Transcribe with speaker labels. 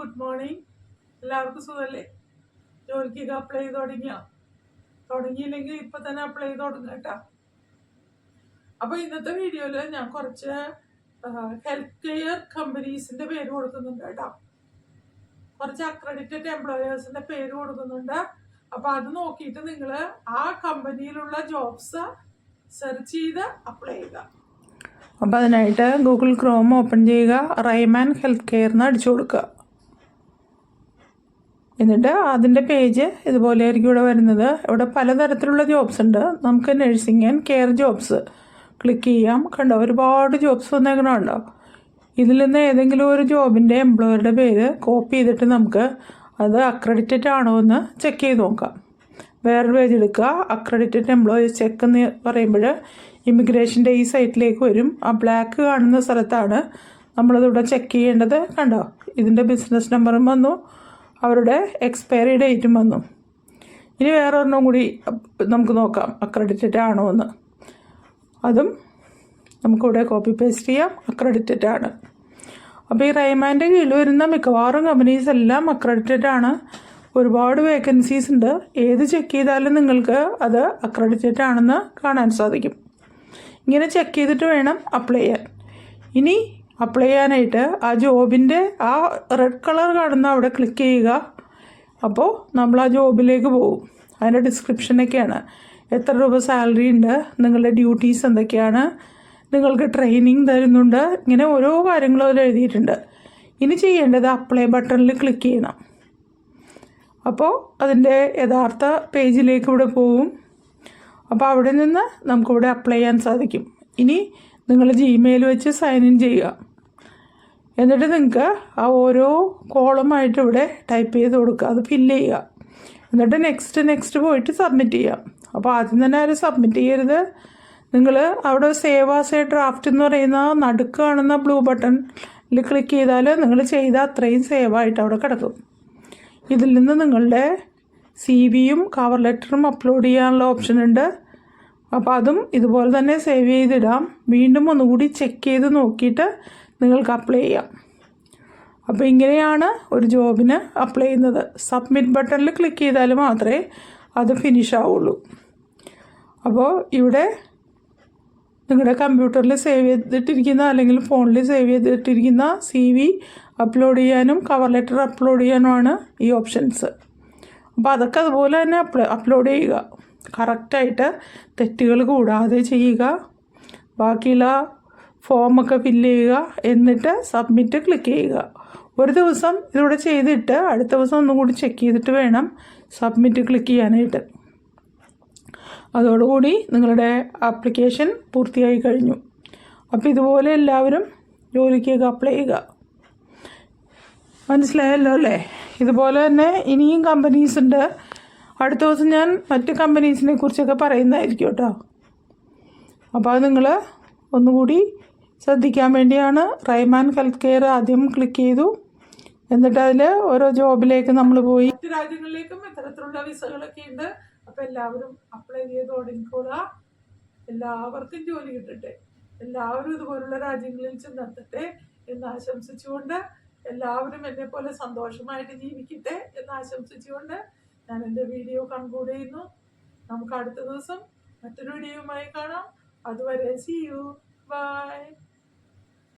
Speaker 1: Good morning. എല്ലാവർക്കും സുഖമല്ലേ ജോലിക്കൊക്കെ അപ്ലൈ ചെയ്ത് തുടങ്ങിയോ? തുടങ്ങിയില്ലെങ്കിൽ ഇപ്പം തന്നെ അപ്ലൈ ചെയ്ത് തുടങ്ങുക കേട്ടോ. അപ്പോൾ ഇന്നത്തെ വീഡിയോയിൽ ഞാൻ കുറച്ച് ഹെൽത്ത് കെയർ കമ്പനീസിന്റെ പേര് കൊടുക്കുന്നുണ്ട് കേട്ടോ. കുറച്ച് അക്രഡിറ്റഡ് എംപ്ലോയേഴ്സിന്റെ പേര് കൊടുക്കുന്നുണ്ട്. അപ്പോൾ അത് നോക്കിയിട്ട് നിങ്ങൾ ആ കമ്പനിയിലുള്ള ജോബ്സ് സെർച്ച് ചെയ്ത് അപ്ലൈ ചെയ്യുക.
Speaker 2: അപ്പോൾ അതിനായിട്ട് ഗൂഗിൾ ക്രോം ഓപ്പൺ ചെയ്യുക റൈമാൻ ഹെൽത്ത് കെയർ എന്ന് അടിച്ചു കൊടുക്കുക. എന്നിട്ട് അതിന്റെ പേജ് ഇതുപോലെ ആയിരിക്കും ഇവിടെ വരുന്നത്. ഇവിടെ പലതരത്തിലുള്ള ജോബ്സ് ഉണ്ട്. നമുക്ക് nursing and care jobs click ചെയ്യാം. കണ്ടോ ഒരുപാട് ജോബ്സ് വന്നേക്കണുണ്ടോ ഇതിൽ നിന്ന് ഏതെങ്കിലും ഒരു ജോബിന്റെ എംപ്ലോയറുടെ പേര് കോപ്പി ചെയ്തിട്ട് നമുക്ക് അത് അക്രഡിറ്റഡ് ആണോ എന്ന് ചെക്ക് ചെയ്ത് നോക്കാം. വേറൊരു പേജ് എടുക്കുക. അക്രഡിറ്റഡ് എംപ്ലോയീസ് ചെക്ക് എന്ന് പറയുമ്പോൾ ഇമിഗ്രേഷന്റെ ഈ സൈറ്റിലേക്ക് വരും. ആ ബ്ലാക്ക് കാണുന്ന സ്ഥലത്താണ് നമ്മളിതിവിടെ ചെക്ക് ചെയ്യേണ്ടത്. കണ്ടോ ഇതിന്റെ ബിസിനസ് നമ്പറും വന്നു. അവരുടെ എക്സ്പയറി ഡേറ്റും വന്നു. ഇനി വേറെ ഒരെണ്ണം കൂടി നമുക്ക് നോക്കാം അക്രഡിറ്റഡ് ആണോ എന്ന്. അതും നമുക്കിവിടെ കോപ്പി പേസ്റ്റ് ചെയ്യാം അക്രഡിറ്റഡ് ആണ്. അപ്പോൾ ഈ റൈമാന്റെ കീഴിൽ വരുന്ന മിക്കവാറും കമ്പനീസ് എല്ലാം അക്രഡിറ്റഡ് ആണ്. ഒരുപാട് വേക്കൻസീസ് ഉണ്ട്. ഏത് ചെക്ക് ചെയ്താലും നിങ്ങൾക്ക് അത് അക്രഡിറ്റഡ് ആണെന്ന് കാണാൻ സാധിക്കും. ഇങ്ങനെ ചെക്ക് ചെയ്തിട്ട് വേണം അപ്ലൈ ചെയ്യാൻ. ഇനി അപ്ലൈ ചെയ്യാനായിട്ട് ആ ജോബിന്റെ ആ റെഡ് കളർ കാണുന്ന അവിടെ ക്ലിക്ക് ചെയ്യുക. അപ്പോൾ നമ്മൾ ആ ജോബിലേക്ക് പോകും. അതിന്റെ ഡിസ്ക്രിപ്ഷനൊക്കെയാണ് എത്ര രൂപ സാലറി ഉണ്ട്? നിങ്ങളുടെ ഡ്യൂട്ടീസ് എന്തൊക്കെയാണ്? നിങ്ങൾക്ക് ട്രെയിനിങ് തരുന്നുണ്ട്. ഇങ്ങനെ ഓരോ കാര്യങ്ങളും അതിൽ എഴുതിയിട്ടുണ്ട്. ഇനി ചെയ്യേണ്ടത് അപ്ലൈ ബട്ടണിൽ ക്ലിക്ക് ചെയ്യണം. അപ്പോൾ അതിന്റെ യഥാർത്ഥ പേജിലേക്ക് ഇവിടെ പോവും അപ്പോൾ അവിടെ നിന്ന് നമുക്കിവിടെ അപ്ലൈ ചെയ്യാൻ സാധിക്കും. ഇനി നിങ്ങൾ ജിമെയിൽ വെച്ച് സൈൻ ഇൻ ചെയ്യുക. എന്നിട്ട് നിങ്ങൾക്ക് ആ ഓരോ കോളമായിട്ട് ഇവിടെ ടൈപ്പ് ചെയ്ത് കൊടുക്കുക. അത് ഫില്ല് ചെയ്യുക. എന്നിട്ട് നെക്സ്റ്റ് നെക്സ്റ്റ് പോയിട്ട് സബ്മിറ്റ് ചെയ്യാം അപ്പോൾ ആദ്യം തന്നെ ആരും സബ്മിറ്റ് ചെയ്യരുത്. നിങ്ങൾ അവിടെ സേവ് ആസ് എ ഡ്രാഫ്റ്റ് എന്ന് പറയുന്ന നടുക്ക് കാണുന്ന ബ്ലൂ ബട്ടണിൽ ക്ലിക്ക് ചെയ്താൽ നിങ്ങൾ ചെയ്ത അത്രയും സേവ് ആയിട്ട് അവിടെ കിടക്കും. ഇതിൽ നിന്ന് നിങ്ങളുടെ സി വിയും കവർ ലെറ്ററും അപ്ലോഡ് ചെയ്യാനുള്ള ഓപ്ഷൻ ഉണ്ട്. അപ്പോൾ അതും ഇതുപോലെ തന്നെ സേവ് ചെയ്തിടാം. വീണ്ടും ഒന്നുകൂടി ചെക്ക് ചെയ്ത് നോക്കിയിട്ട് നിങ്ങൾക്ക് അപ്ലൈ ചെയ്യാം. അപ്പോൾ ഇങ്ങനെയാണ് ഒരു ജോബിന് അപ്ലൈ ചെയ്യുന്നത്. സബ്മിറ്റ് ബട്ടണിൽ ക്ലിക്ക് ചെയ്താൽ മാത്രമേ അത് ഫിനിഷ് ആവുള്ളൂ. അപ്പോൾ ഇവിടെ നിങ്ങളുടെ കമ്പ്യൂട്ടറിൽ സേവ് ചെയ്തിട്ടിരിക്കുന്ന അല്ലെങ്കിൽ ഫോണിൽ സേവ് ചെയ്തിട്ടിരിക്കുന്ന സി വി അപ്ലോഡ് ചെയ്യാനും കവർ ലെറ്റർ അപ്ലോഡ് ചെയ്യാനുമാണ് ഈ ഓപ്ഷൻസ് അപ്പോൾ അതൊക്കെ അതുപോലെ തന്നെ അപ്ലോഡ് ചെയ്യുക. കറക്റ്റായിട്ട് തെറ്റുകൾ കൂടാതെ ചെയ്യുക. ബാക്കിയുള്ള ഫോമൊക്കെ ഫില്ല് ചെയ്യുക. എന്നിട്ട് സബ്മിറ്റ് ക്ലിക്ക് ചെയ്യുക. ഒരു ദിവസം ഇതിലൂടെ ചെയ്തിട്ട് അടുത്ത ദിവസം ഒന്നും കൂടി ചെക്ക് ചെയ്തിട്ട് വേണം സബ്മിറ്റ് ക്ലിക്ക് ചെയ്യാനായിട്ട്. അതോടുകൂടി നിങ്ങളുടെ ആപ്ലിക്കേഷൻ പൂർത്തിയായി കഴിഞ്ഞു. അപ്പോൾ ഇതുപോലെ എല്ലാവരും ജോലിക്കൊക്കെ അപ്ലൈ ചെയ്യുക. മനസ്സിലായല്ലോ അല്ലേ? ഇതുപോലെ തന്നെ ഇനിയും കമ്പനീസ് ഉണ്ട്. അടുത്ത ദിവസം ഞാൻ മറ്റ് കമ്പനീസിനെ കുറിച്ചൊക്കെ പറയുന്നതായിരിക്കും കേട്ടോ. അപ്പോൾ അത് നിങ്ങൾ ഒന്നുകൂടി ശ്രദ്ധിക്കാൻ വേണ്ടിയാണ് റൈമാൻ ഹെൽത്ത് കെയർ ആദ്യം ക്ലിക്ക് ചെയ്തു. എന്നിട്ട് അതിൽ ഓരോ ജോബിലേക്ക് നമ്മൾ പോയി.
Speaker 1: മറ്റ് രാജ്യങ്ങളിലേക്കും ഇത്തരത്തിലുള്ള വിസകളൊക്കെ ഉണ്ട്. അപ്പം എല്ലാവരും അപ്ലൈ ചെയ്ത് തുടങ്ങിക്കോളാം. എല്ലാവർക്കും ജോലി കിട്ടട്ടെ. എല്ലാവരും ഇതുപോലുള്ള രാജ്യങ്ങളിൽ ചെന്നെത്തട്ടെ എന്ന് ആശംസിച്ചുകൊണ്ട് എല്ലാവരും എന്നെ പോലെ സന്തോഷമായിട്ട് ജീവിക്കട്ടെ എന്ന് ആശംസിച്ചുകൊണ്ട് ഞാൻ എന്റെ വീഡിയോ കൺക്ലൂഡ് ചെയ്യുന്നു നമുക്ക് അടുത്ത ദിവസം മറ്റൊരു വീഡിയോയുമായി കാണാം. അതുവരെ സി യു ബൈ